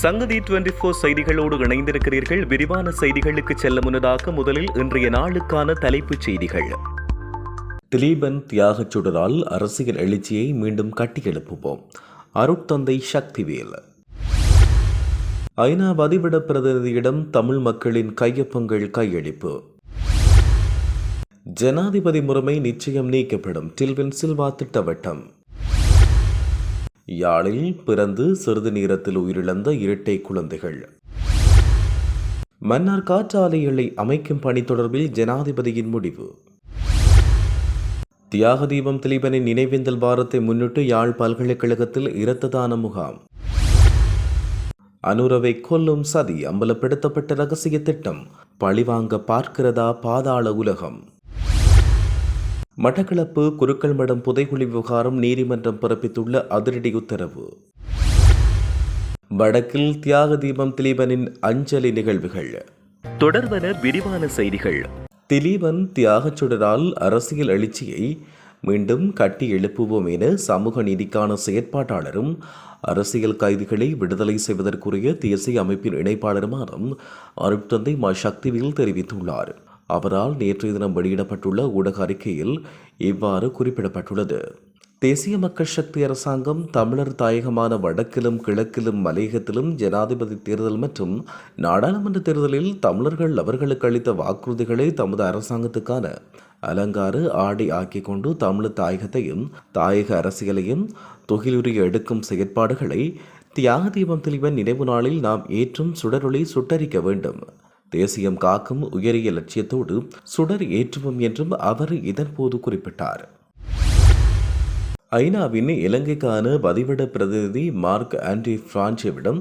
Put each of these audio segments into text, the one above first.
சங்கதி twenty four செய்திகளோடு இணைந்திருக்கிறீர்கள். விரிவான செய்திகளுக்கு செல்ல முன்னதாக முதலில் இன்றைய நாளுக்கான தலைப்புச் செய்திகள். திலீபன் தியாகச் சுடரால் அரசியல் எழுச்சியை மீண்டும் கட்டியெழுப்புவோம். அருட்தந்தை சக்திவேல். ஐநா வதிவிட பிரதிநிதியிடம் தமிழ் மக்களின் கையொப்பங்கள் கையளிப்பு. ஜனாதிபதி முறைமை நிச்சயம் நீக்கப்படும். டில்வின் சில்வா திட்டவட்டம். யாழில் பிறந்து சிறிது நேரத்தில் உயிரிழந்த இரட்டை குழந்தைகள். மன்னார் காற்றாலைகளை அமைக்கும் பணி தொடர்பில் ஜனாதிபதியின் முடிவு. தியாக தீபம் திலீபனின் நினைவேந்தல் வாரத்தை முன்னிட்டு யாழ் பல்கலைக்கழகத்தில் இரத்ததான முகாம். அனுரவை கொல்லும் சதி அம்பலப்படுத்தப்பட்ட ரகசிய திட்டம் பழிவாங்க பார்க்கிறதா பாதாள உலகம். மட்டக்களப்பு குருக்கள் மடம் புதைகுழி விவகாரம் நீதிமன்றம் பிறப்பித்துள்ள அதிரடி உத்தரவு. வடக்கில் தியாக தீபம் திலீபனின் அஞ்சலி நிகழ்வுகள். தொடர்வன விரிவான செய்திகள். திலீபன் தியாகச் சுடரால் அரசியல் எழுச்சியை மீண்டும் கட்டி எழுப்புவோம் என சமூக நீதிக்கான செயற்பாட்டாளரும் அரசியல் கைதிகளை விடுதலை செய்வதற்குரிய தேசிய அமைப்பின் இணைப்பாளருமான அருட்தந்தை மா. சக்திவேல் தெரிவித்துள்ளார். அவரால் நேற்றைய தினம் வெளியிடப்பட்டுள்ள ஊடக அறிக்கையில் இவ்வாறு குறிப்பிடப்பட்டுள்ளது. தேசிய மக்கள் சக்தி அரசாங்கம் தமிழர் தாயகமான வடக்கிலும் கிழக்கிலும் மலையகத்திலும் ஜனாதிபதி தேர்தல் மற்றும் நாடாளுமன்ற தேர்தலில் தமிழர்கள் அவர்களுக்கு அளித்த வாக்குறுதிகளை தமது அரசாங்கத்துக்கான அலங்கார ஆடை ஆக்கிக் கொண்டு தமிழ் தாயகத்தையும் தாயக அரசியலையும் தொகிலுரிய எடுக்கும் செயற்பாடுகளை தியாக தீபம் தெளிவன் நினைவு நாளில் நாம் ஏற்றும் சுடரொளி சுட்டரிக்க வேண்டும். தேசியம் காக்கும் உயரிய லட்சியத்தோடு சுடர் ஏற்றுவோம் என்றும் அவர் இதன்போது குறிப்பிட்டார். ஐநாவின் இலங்கைக்கான பதிவிட பிரதிநிதி மார்க் ஆண்டி பிரான்சேவிடம்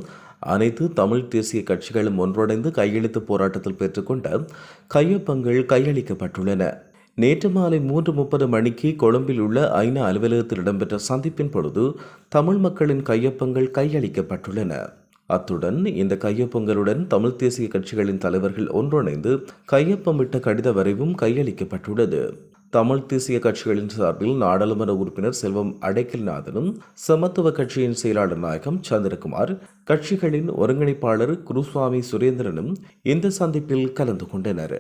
அனைத்து தமிழ் தேசிய கட்சிகளும் ஒன்றிணைந்து கையெழுத்து போராட்டத்தில் பெற்றுக்கொண்ட கையொப்பங்கள் கையளிக்கப்பட்டுள்ளன. நேற்று மாலை மூன்று முப்பது மணிக்கு கொழும்பில் உள்ள ஐநா அலுவலகத்தில் இடம்பெற்ற சந்திப்பின் பொழுது தமிழ் மக்களின் கையொப்பங்கள் கையளிக்கப்பட்டுள்ளன. அத்துடன் இந்த கையொப்பங்களுடன் தமிழ் தேசிய கட்சிகளின் தலைவர்கள் ஒன்றிணைந்து கையொப்பமிட்ட கடித வரைவும் கையளிக்கப்பட்டுள்ளது. தமிழ் தேசிய கட்சிகளின் சார்பில் நாடாளுமன்ற உறுப்பினர் செல்வம் அடைக்கல்நாதனும் சமத்துவ கட்சியின் செயலாளர் நாயகம் சந்திரகுமார் கட்சிகளின் ஒருங்கிணைப்பாளர் குருசுவாமி சுரேந்திரனும் இந்த சந்திப்பில் கலந்து கொண்டனர்.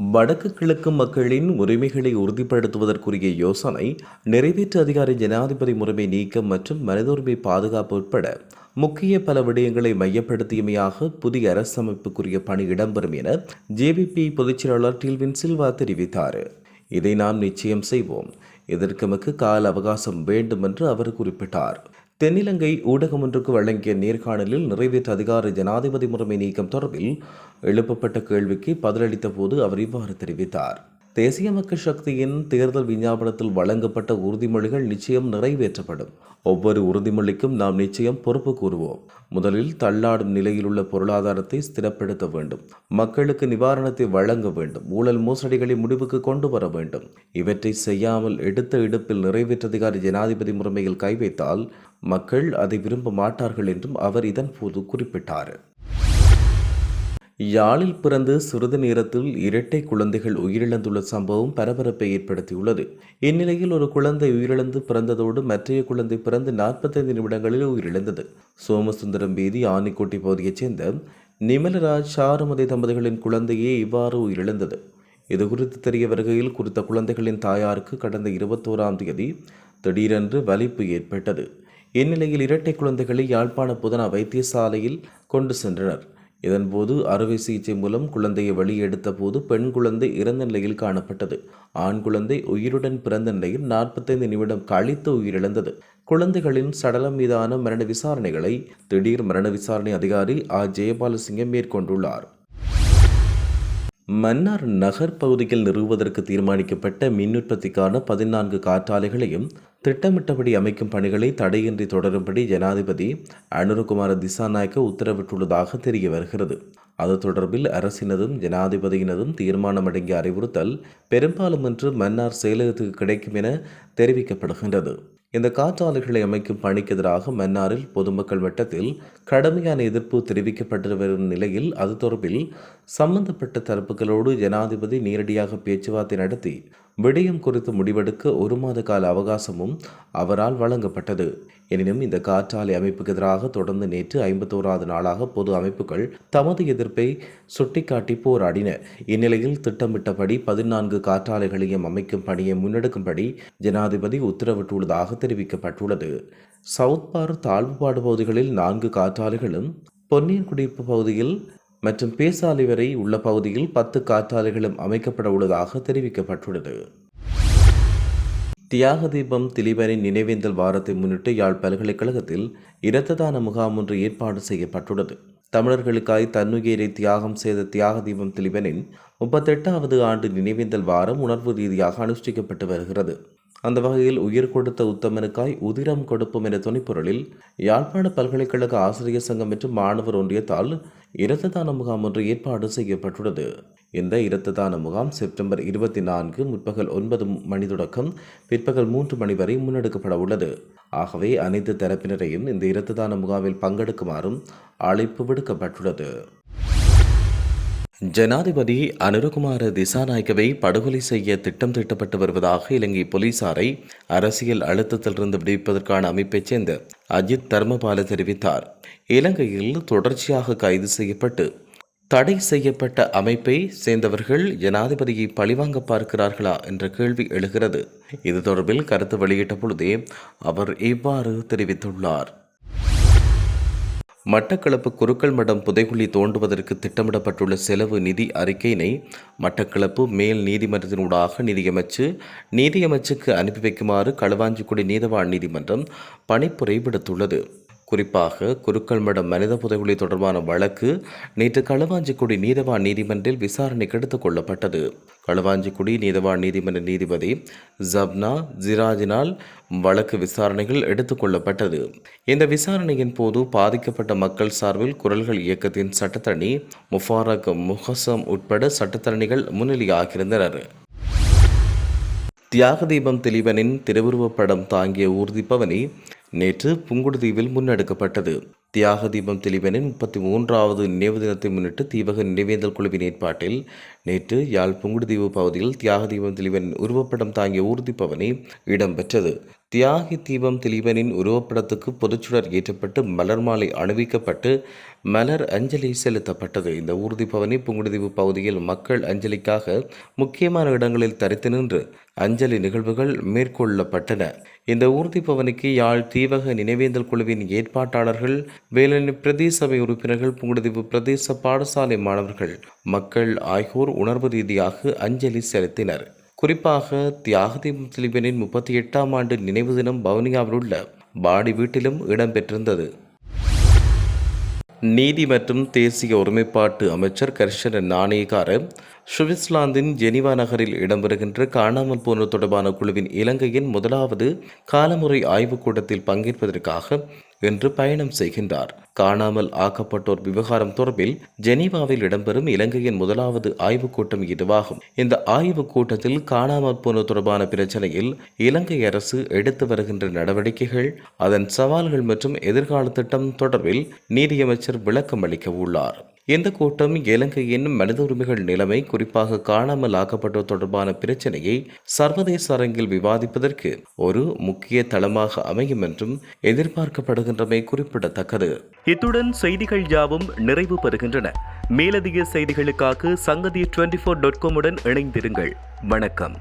வடக்கு கிழக்கு மக்களின் உரிமைகளை உறுதிப்படுத்துவதற்குரிய யோசனை நிறைவேற்று அதிகாரி ஜனாதிபதி முறைமை நீக்கம் மற்றும் மனித உரிமை பாதுகாப்பு உட்பட முக்கிய பல விடயங்களை மையப்படுத்தியமையாக புதிய அரசமைப்புக்குரிய பணி இடம்பெறும் என ஜேபிபி பொதுச்செயலாளர் டில்வின் சில்வா தெரிவித்தார். இதை நாம் நிச்சயம் செய்வோம். இதற்கு மிக்க கால அவகாசம் வேண்டும் என்று அவர் குறிப்பிட்டார். தென்னிலங்கை ஊடகம் ஒன்றுக்கு வழங்கிய நேர்காணலில் நிறைவேற்ற அதிகார ஜனாதிபதி முறைமை நீக்கம் தொடர்பில் எழுப்பப்பட்ட கேள்விக்கு பதிலளித்த போது அவர் இவ்வாறு தெரிவித்தார். தேசிய மக்கள் சக்தியின் தேர்தல் விஞ்ஞாபனத்தில் வழங்கப்பட்ட உறுதிமொழிகள் நிச்சயம் நிறைவேற்றப்படும். ஒவ்வொரு உறுதிமொழிக்கும் நாம் நிச்சயம் பொறுப்பு கூறுவோம். முதலில் தள்ளாடும் நிலையிலுள்ள பொருளாதாரத்தை ஸ்திரப்படுத்த வேண்டும். மக்களுக்கு நிவாரணத்தை வழங்க வேண்டும். ஊழல் மோசடிகளை முடிவுக்கு கொண்டு வர வேண்டும். இவற்றை செய்யாமல் எடுத்த இடுப்பில் நிறைவேற்றதிகாரி ஜனாதிபதி முறைமையில் கை வைத்தால் மக்கள் அதை விரும்ப மாட்டார்கள் என்றும் அவர் இதன் போது குறிப்பிட்டார். யாழில் பிறந்து சிறிது நேரத்தில் இரட்டை குழந்தைகள் உயிரிழந்துள்ள சம்பவம் பரபரப்பை ஏற்படுத்தியுள்ளது. இந்நிலையில் ஒரு குழந்தை உயிரிழந்து பிறந்ததோடு மற்றைய குழந்தை பிறந்து நாற்பத்தைந்து நிமிடங்களில் உயிரிழந்தது. சோமசுந்தரம் வீதி ஆனிக்கோட்டை பகுதியைச் சேர்ந்த நிமலராஜ் சாருமதி தம்பதிகளின் குழந்தையே இவ்வாறு உயிரிழந்தது. இதுகுறித்து தெரிய வருகையில் குறித்த குழந்தைகளின் தாயாருக்கு கடந்த இருபத்தோராம் தேதி திடீரென்று வலிப்பு ஏற்பட்டது. இந்நிலையில் இரட்டை குழந்தைகளை யாழ்ப்பாண புதனா வைத்தியசாலையில் கொண்டு சென்றனர். இதன்போது அறுவை சிகிச்சை மூலம் குழந்தையை வெளியெடுத்த போது பெண் குழந்தை இறந்த நிலையில் காணப்பட்டது. ஆண் குழந்தை உயிருடன் பிறந்த நிலையில் நாற்பத்தைந்து நிமிடம் கழித்து உயிரிழந்தது. குழந்தைகளின் சடலம் மீதான மரண விசாரணைகளை திடீர் மரண விசாரணை அதிகாரி ஆ ஜெயபாலசிங்கம் மேற்கொண்டுள்ளார். மன்னார் நகர் பகுதியில் நிறுவுவதற்கு தீர்மானிக்கப்பட்ட மின் உற்பத்திக்கான பதினான்கு காற்றாலைகளையும் திட்டமிட்டபடி அமைக்கும் பணிகளை தடையின்றி தொடரும்படி ஜனாதிபதி அனுரகுமார திசாநாயக்க உத்தரவிட்டுள்ளதாக தெரிய வருகிறது. அது தொடர்பில் அரசினதும் ஜனாதிபதியினதும் தீர்மானம் அடங்கிய அறிவுறுத்தல் பெரும்பாலும் இன்று மன்னார் செயலகத்துக்கு கிடைக்கும் என தெரிவிக்கப்படுகின்றது. இந்த காற்றாலைகளை அமைக்கும் பணிக்கு எதிராக மன்னாரில் பொதுமக்கள் மட்டத்தில் கடுமையான எதிர்ப்பு தெரிவிக்கப்பட்டு வரும் நிலையில் அது தொடர்பில் சம்பந்தப்பட்ட தரப்புகளோடு ஜனாதிபதி நேரடியாக பேச்சுவார்த்தை நடத்தி விடயம் குறித்து முடிவெடுக்க ஒரு மாத கால அவகாசமும் அவரால் வழங்கப்பட்டது. எனினும் இந்த காற்றாலை அமைப்புக்கு எதிராக தொடர்ந்து நேற்று ஐம்பத்தோராவது நாளாக பொது அமைப்புகள் தமது எதிர்ப்பை சுட்டிக்காட்டி போராடின. இந்நிலையில் திட்டமிட்டபடி பதினான்கு காற்றாலைகளையும் அமைக்கும் பணியை முன்னெடுக்கும்படி ஜனாதிபதி உத்தரவிட்டுள்ளதாக தெரிவிக்கப்பட்டுள்ளது. சவுத் பார் தாழ்வுபாடு பகுதிகளில் நான்கு காற்றாலைகளும் பொன்னியின் குடியிருப்பு பகுதியில் மற்றும் பேசாலை வரை உள்ள பகுதியில் பத்து காற்றாலைகளும் அமைக்கப்பட உள்ளதாக தெரிவிக்கப்பட்டுள்ளது. தியாக தீபம் திலீபனின் நினைவேந்தல் வாரத்தை முன்னிட்டு யாழ் பல்கலைக்கழகத்தில் இரத்த தான முகாம் ஒன்று ஏற்பாடு செய்யப்பட்டுள்ளது. தமிழர்களுக்காய் தன்னுயிரை தியாகம் செய்த தியாக தீபம் திலீபனின் முப்பத்தெட்டாவது ஆண்டு நினைவேந்தல் வாரம் உணர்வு ரீதியாக அனுஷ்டிக்கப்பட்டு வருகிறது. அந்த வகையில் உயிர் கொடுத்த உத்தமனுக்காய் உதிரம் கொடுப்போம் என்ற துணைப்பொருளில் யாழ்ப்பாண பல்கலைக்கழக ஆசிரியர் சங்கம் மற்றும் மாணவர் ஒன்றியத்தால் இரத்த தான முகாம் ஒன்று ஏற்பாடு செய்யப்பட்டுள்ளது. இந்த இரத்த தான முகாம் செப்டம்பர் இருபத்தி நான்கு முற்பகல் ஒன்பது மணி தொடக்கம் பிற்பகல் மூன்று மணி வரை முன்னெடுக்கப்பட உள்ளது. ஆகவே அனைத்து தரப்பினரையும் இந்த இரத்த தான முகாமில் பங்கெடுக்குமாறும் அழைப்பு விடுக்கப்பட்டுள்ளது. ஜனாதிபதி அனுரகுமார திசாநாயக்கவை படுகொலை செய்ய திட்டம் தீட்டப்பட்டு வருவதாக இலங்கை போலீசாரை அரசியல் அழுத்தத்திலிருந்து விடுவிப்பதற்கான அமைப்பைச் சேர்ந்த அஜித் தர்மபால தெரிவித்தார். இலங்கையில் தொடர்ச்சியாக கைது செய்யப்பட்டு தடை செய்யப்பட்ட அமைப்பை சேர்ந்தவர்கள் ஜனாதிபதியை பழிவாங்க பார்க்கிறார்களா என்ற கேள்வி எழுகிறது. இது தொடர்பில் கருத்து வெளியிட்ட பொழுதே அவர் இவ்வாறு தெரிவித்துள்ளார். மட்டக்களப்பு குருக்கள் மடம் புதைகுழி தோண்டுவதற்கு திட்டமிடப்பட்டுள்ள செலவு நிதி அறிக்கையினை மட்டக்களப்பு மேல் நீதிமன்றத்தினூடாக நிதியமைச்சு நீதியமைச்சுக்கு அனுப்பி வைக்குமாறு களுவாஞ்சிக்குடி நீதவான் நீதிமன்றம் பணிப்புரை விடுத்துள்ளது குறிப்பாக குருக்கள் மடம் மனித புதைகுழி தொடர்பான வழக்கு நேற்று களுவாஞ்சிக்குடி நீதவான் நீதிமன்றில் விசாரணைக்கு எடுத்துக் கொள்ளப்பட்டது. களுவாஞ்சிக்குடி நீதவான் நீதிமன்ற நீதிபதி ஜப்னா ஜிராஜினால் வழக்கு விசாரணைகள் எடுத்துக்கொள்ளப்பட்டது இந்த விசாரணையின் போது பாதிக்கப்பட்ட மக்கள் சார்பில் குரல்கள் இயக்கத்தின் சட்டத்தரணி முஃபாரக் முஹசம் உட்பட சட்டத்தரணிகள் முன்னிலையாகியிருந்தனர். தியாக தீபம் தெளிவனின் திருவுருவப் படம் தாங்கிய ஊர்திப்பவனி நேற்று புங்குடுதீவில் முன்னெடுக்கப்பட்டது. தியாக தீபம் தெளிவனின் முப்பத்தி மூன்றாவது நினைவு தினத்தை முன்னிட்டு தீபக நினைவேந்தல் குழுவின் ஏற்பாட்டில் நேற்று யாழ் புங்குடுதீவு பகுதியில் தியாக தீபம் தெளிவன் உருவப்படம் தாங்கிய ஊர்திப்பவனி இடம்பெற்றது. தியாகி தீபம் தெளிவனின் உருவப்படத்துக்கு பொதுச்சுடர் ஏற்றப்பட்டு மலர் மாலை அணிவிக்கப்பட்டு மலர் அஞ்சலி செலுத்தப்பட்டது. இந்த ஊர்திப்பவனி புங்குடுதீவு பகுதியில் மக்கள் அஞ்சலிக்காக முக்கியமான இடங்களில் தரித்து நின்று அஞ்சலி நிகழ்வுகள் மேற்கொள்ளப்பட்டன. இந்த ஊர்திப்பவனிக்கு யாழ் தீவக நினைவேந்தல் குழுவின் ஏற்பாட்டாளர்கள் வேலணி பிரதேச சபை உறுப்பினர்கள் புங்குடுதீவு பிரதேச பாடசாலை மாணவர்கள் மக்கள் ஆகியோர் உணர்வு ரீதியாக அஞ்சலி செலுத்தினர். குறிப்பாக தியாகதி முஸ்லிமனின் முப்பத்தி எட்டாம் ஆண்டு நினைவு தினம் வவுனியாவில் உள்ள பாடி வீட்டிலும் இடம்பெற்றிருந்தது. நீதி மற்றும் தேசிய ஒருமைப்பாட்டு அமைச்சர் கர்ஷன நாணயக்கார சுவிட்சர்லாந்தின் ஜெனிவா நகரில் இடம்பெறுகின்ற காணாமல் போன தொடர்பான குழுவின் இலங்கையின் முதலாவது காலமுறை ஆய்வுக் கூட்டத்தில் பங்கேற்பதற்காக இன்று பயணம் செய்கின்றார். காணாமல் ஆக்கப்பட்டோர் விவகாரம் தொடர்பில் ஜெனீவாவில் இடம்பெறும் இலங்கையின் முதலாவது ஆய்வுக் கூட்டம் இதுவாகும். இந்த ஆய்வுக் கூட்டத்தில் காணாமல் போன தொடர்பான பிரச்சனையில் இலங்கை அரசு எடுத்து வருகின்ற நடவடிக்கைகள் அதன் சவால்கள் மற்றும் எதிர்கால திட்டம் தொடர்பில் நீதியமைச்சர் விளக்கம் அளிக்க உள்ளார். இந்த கூட்டம் இலங்கையின் மனித உரிமைகள் நிலைமை குறிப்பாக காணாமல் ஆக்கப்பட்டோர் தொடர்பான பிரச்சனையை சர்வதேச அரங்கில் விவாதிப்பதற்கு ஒரு முக்கிய தளமாக அமையும் என்றும் எதிர்பார்க்கப்படுகின்றமை குறிப்பிடத்தக்கது. இத்துடன் செய்திகள் யாவும் நிறைவு பெறுகின்றன. மேலதிக செய்திகளுக்காக சங்கதி டுவெண்டி ஃபோர் டாட் காமுடன் இணைந்திருங்கள். வணக்கம்.